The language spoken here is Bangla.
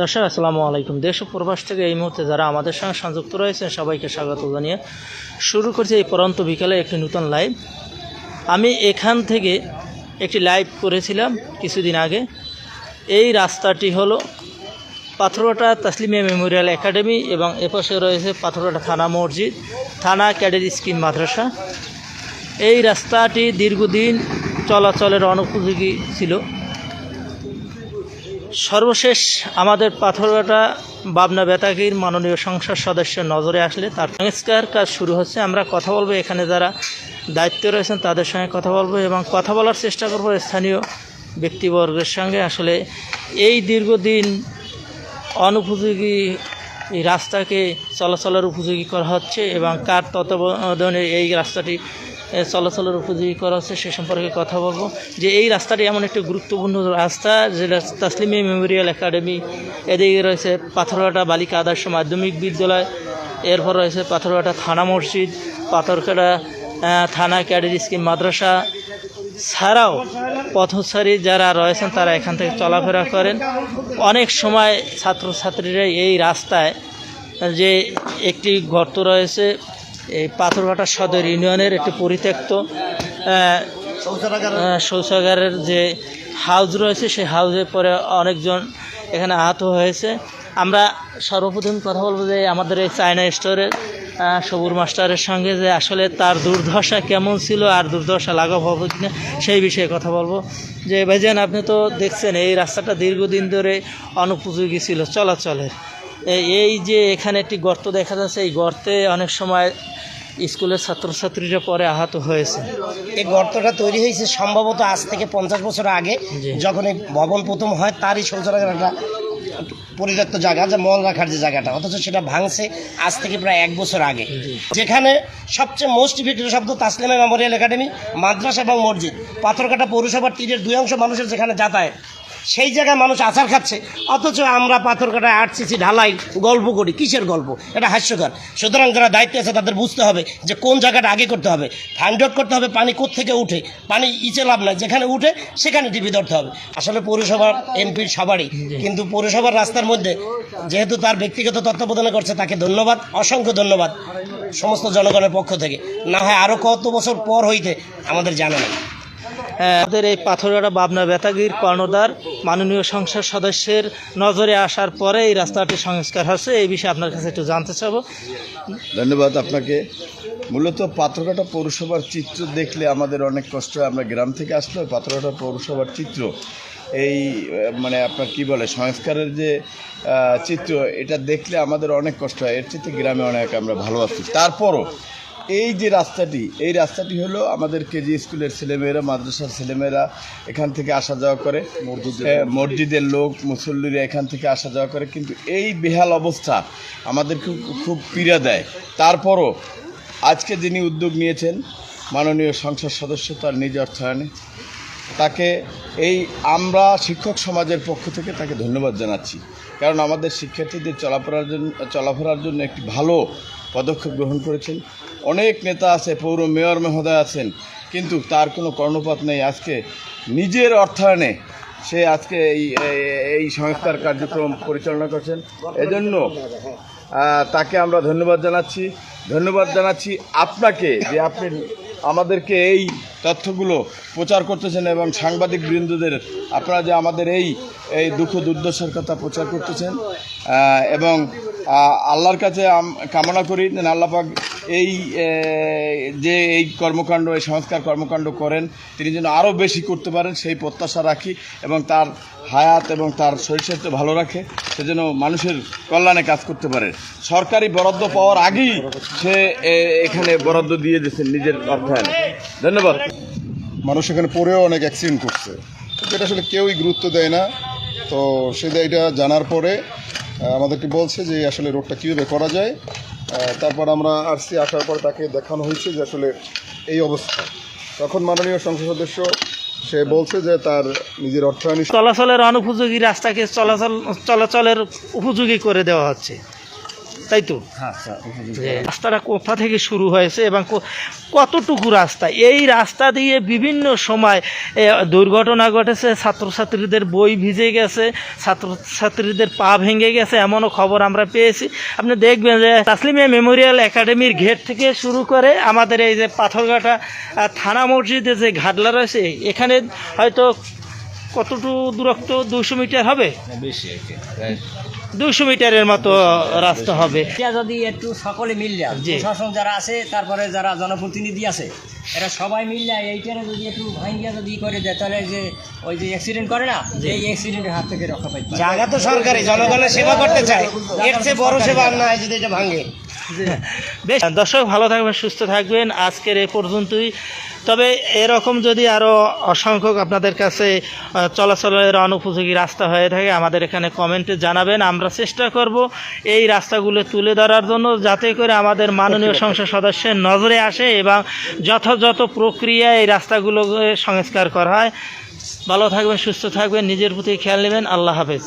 দর্শক, আসসালামু আলাইকুম। দেশ ও প্রবাস থেকে এই মুহূর্তে যারা আমাদের সঙ্গে সংযুক্ত রয়েছেন, সবাইকে স্বাগত জানিয়ে শুরু করছি এই পরন্ত বিকালে একটি নতুন লাইভ আমি এখান থেকে একটি লাইভ করেছিলাম কিছুদিন আগে। এই রাস্তাটি হলো পাথরঘাটা তাসলিমিয়া মেমোরিয়াল একাডেমি এবং এপাশে রয়েছে পাথরঘাটা থানা মসজিদ, থানা ক্যাডেট স্কিম মাদ্রাসা। এই রাস্তাটি দীর্ঘদিন চলাচলের অনুপযোগী ছিল। সর্বশেষ আমাদের পাথরঘাটা বাবনা বেতাগির মাননীয় সংসদ সদস্যের নজরে আসলে তার সংস্কার কাজ শুরু হচ্ছে। আমরা কথা বলব এখানে যারা দায়িত্বে রয়েছেন তাদের সঙ্গে কথা বলব এবং কথা বলার চেষ্টা করব স্থানীয় ব্যক্তিবর্গের সঙ্গে। আসলে এই দীর্ঘদিন অনুপযোগী এই রাস্তাকে চলাচলের উপযোগী করা হচ্ছে এবং কার তত্ত্বাবধানে এই রাস্তাটি চলাচলের উপযোগী করা হচ্ছে, সে সম্পর্কে কথা বলব। যে এই রাস্তাটি এমন একটি গুরুত্বপূর্ণ রাস্তা, যেটা তাসলিমি মেমোরিয়াল একাডেমি। এদিকে রয়েছে পাথরঘাটা বালিকা আদর্শ মাধ্যমিক বিদ্যালয়, এরপর রয়েছে পাথরঘাটা থানা মসজিদ, পাথরঘাটা থানা ক্যাডেট স্কিম মাদ্রাসা। ছাড়াও পথচারী যারা রয়েছেন, তারা এখান থেকে চলাফেরা করেন। অনেক সময় ছাত্রছাত্রীরা এই রাস্তায় যে একটি গর্ত রয়েছে এই পাথরঘাটা সদর ইউনিয়নের একটি পরিত্যক্ত শৌচাগারের যে হাউস রয়েছে, সেই হাউসে পরে অনেকজন এখানে আহত হয়েছে। আমরা সর্বপ্রথম কথা বলব যে আমাদের এই চায়না স্টোরের সবুর মাস্টারের সঙ্গে যে আসলে তার দুর্দশা কেমন ছিল আর দুর্দশা লাঘব হবে কিনা, সেই বিষয়ে কথা বলব। যে ভাইজান, আপনি তো দেখছেন, এই রাস্তাটা দীর্ঘদিন ধরে অনুপযোগী ছিল চলাচলের। এই- যে এখানে একটি গর্ত দেখা যাচ্ছে এই গর্তে অনেক সময় স্কুলের ছাত্রছাত্রীরা পরে আহত হয়েছে। এই গর্তটা তৈরি হয়েছে সম্ভবত আজ থেকে পঞ্চাশ বছর আগে যখন এই ভবন প্রথম হয় তারই শৌচাগার একটা পরিত্যক্ত জায়গা যে মল রাখার যে জায়গাটা অথচ সেটা ভাঙছে আজ থেকে প্রায় এক বছর আগে। যেখানে সবচেয়ে মোস্ট ইফেক্টিভ শব্দ তাসলিমা মেমোরিয়াল একাডেমি মাদ্রাসা এবং মসজিদ। পাথরকাটা পৌরসভার তীরের দুই অংশ মানুষের যেখানে যাতায়াত। সেই জায়গায় মানুষ আচার খাচ্ছে। অথচ আমরা পাথরকাটায় আটসিসি ঢালাই গল্প করি। কিসের গল্প? এটা হাস্যকর। সুতরাং যারা দায়িত্বে আছে, তাদের বুঝতে হবে যে কোন জায়গাটা আগে করতে হবে। ফাইন্ড আউট করতে হবে পানি থেকে উঠে। পানি ইচে লাভ নাই। যেখানে উঠে, সেখানে টিপি ধরতে হবে। আসলে পৌরসভার এমপির সবারই। কিন্তু পৌরসভার রাস্তার মধ্যে যেহেতু তার ব্যক্তিগত তত্ত্বাবধানে করছে, তাকে ধন্যবাদ, অসংখ্য ধন্যবাদ সমস্ত জনগণের পক্ষ থেকে। না হয় আরও কত বছর পর হইতে আমাদের জানা নেই। আমাদের এই পাথরঘাটা বাবনা বেতাগির কর্ণধার, মাননীয় সংসদ সদস্যের নজরে আসার পরে এই রাস্তাটি সংস্কার হচ্ছে এই বিষয়ে আপনার কাছে একটু জানতে চাবো। ধন্যবাদ আপনাকে। মূলত পাথরঘাটা পৌরসভার চিত্র দেখলে আমাদের অনেক কষ্ট হয়। আমরা গ্রাম থেকে আসলে পাথরঘাটা পৌরসভার চিত্র, এই মানে আপনার কি বলে, সংস্কারের যে চিত্র, এটা দেখলে আমাদের অনেক কষ্ট হয়। এর চেয়ে গ্রামে অনেক আমরা ভালো আছি। তারপরও এই যে রাস্তাটি এই রাস্তাটি হলো আমাদের কেজি স্কুলের ছেলেমেয়েরা মাদ্রাসার ছেলেমেয়েরা এখান থেকে আসা যাওয়া করে। মসজিদের লোক। মুসল্লিরা এখান থেকে আসা যাওয়া করে। কিন্তু এই বেহাল অবস্থা আমাদের খুব খুব পীড়া দেয়। তারপরও আজকে যিনি উদ্যোগ নিয়েছেন মাননীয় সংসদ সদস্য তার নিজ অর্থায়নে তাকে এই আমরা শিক্ষক সমাজের পক্ষ থেকে তাকে ধন্যবাদ জানাচ্ছি। কারণ আমাদের শিক্ষার্থীদের চলাফেরার জন্য চলাফেরার জন্য একটি ভালো পদক্ষেপ গ্রহণ করেছেন। অনেক নেতা আছে, পৌর মেয়র মহোদয় আছেন, কিন্তু তার কোনো কর্ণপাত নেই। আজকে নিজের অর্থায়নে সে আজকে এই, এই- সংস্কার কার্যক্রম পরিচালনা করছেন। এজন্য তাকে আমরা ধন্যবাদ জানাচ্ছি। ধন্যবাদ জানাচ্ছি আপনাকে যে আপনি আমাদেরকে এই তথ্যগুলো প্রচার করতেছেন এবং সাংবাদিক বৃন্দদের, আপনারা যে আমাদের এই এই দুঃখ দুর্দশার কথা প্রচার করতেছেন। এবং আল্লাহর কাছে কামনা করি। আল্লাপাক এই যে এই কর্মকাণ্ড, এই সংস্কার কর্মকাণ্ড করেন, তিনি যেন আরও বেশি করতে পারেন, সেই প্রত্যাশা রাখি এবং তার হায়াত এবং তার শরীর স্বাস্থ্য ভালো রাখে, সে যেন মানুষের কল্যাণে কাজ করতে পারে। সরকারি বরাদ্দ পাওয়ার আগেই সে এখানে বরাদ্দ দিয়ে দিয়েছেন নিজের অর্থায়নে। ধন্যবাদ। মানুষ এখানে পড়েও অনেক অ্যাক্সিডেন্ট করছে। যেটা আসলে কেউই গুরুত্ব দেয় না। তো সেটা এটা জানার পরে আমাদেরকে বলছে যে আসলে রোডটা কীভাবে করা যায়। তারপর আমরা আসছি আসার পর তাকে দেখানো হয়েছে যে আসলে এই অবস্থা। তখন মাননীয় সংসদ সদস্য, সে বলছে যে তার নিজের অর্থায়ন চলাচলের অনুপযোগী রাস্তাকে চলাচল চলাচলের উপযোগী করে দেওয়া হচ্ছে। তাই তো? রাস্তাটা কোথা থেকে শুরু হয়েছে এবং কতটুকু রাস্তা? এই রাস্তা দিয়ে বিভিন্ন সময় দুর্ঘটনা ঘটেছে, ছাত্রছাত্রীদের বই ভিজে গেছে, ছাত্রছাত্রীদের পা ভেঙে গেছে, এমনও খবর আমরা পেয়েছি। আপনি দেখবেন যে তাসলিমিয়া মেমোরিয়াল একাডেমির ঘেট থেকে শুরু করে আমাদের এই যে পাথরঘাটা থানা মসজিদে যে ঘাটলা রয়েছে, এখানে হয়তো কতটুকু দূরত্ব? দুশো মিটার হবে? দুশো মিটারের মতো রাস্তা হবে। যদি একটু সকলে মিললে। প্রশাসন যারা আছে তারপরে যারা জনপ্রতিনিধি আছে এরা সবাই মিললে এইটারে যদি একটু ভাঙ্গিয়া যদি করে দেয় তাহলে যে ওই যে অ্যাক্সিডেন্ট করে না এই অ্যাক্সিডেন্টের হাত থেকে রক্ষা পারে। জায়গা তো সরকারি জনগণের সেবা করতে চায়। এর চেয়ে বড় সেবা আর নাই যদি এটা ভাঙে। বেশ দর্শক ভালো থাকবেন সুস্থ থাকবেন। আজকের এ পর্যন্তই। তবে এরকম যদি আরও অসংখ্যক আপনাদের কাছে চলাচলের অনুপযোগী রাস্তা হয়ে থাকে আমাদের এখানে কমেন্টে জানাবেন। আমরা চেষ্টা করব এই রাস্তাগুলো তুলে ধরার জন্য যাতে করে আমাদের মাননীয় সংসদ সদস্যের নজরে আসে এবং যথাযথ প্রক্রিয়ায় এই রাস্তাগুলো সংস্কার করা হয়। ভালো থাকবেন সুস্থ থাকবেন নিজের প্রতি খেয়াল নেবেন। আল্লাহ হাফেজ।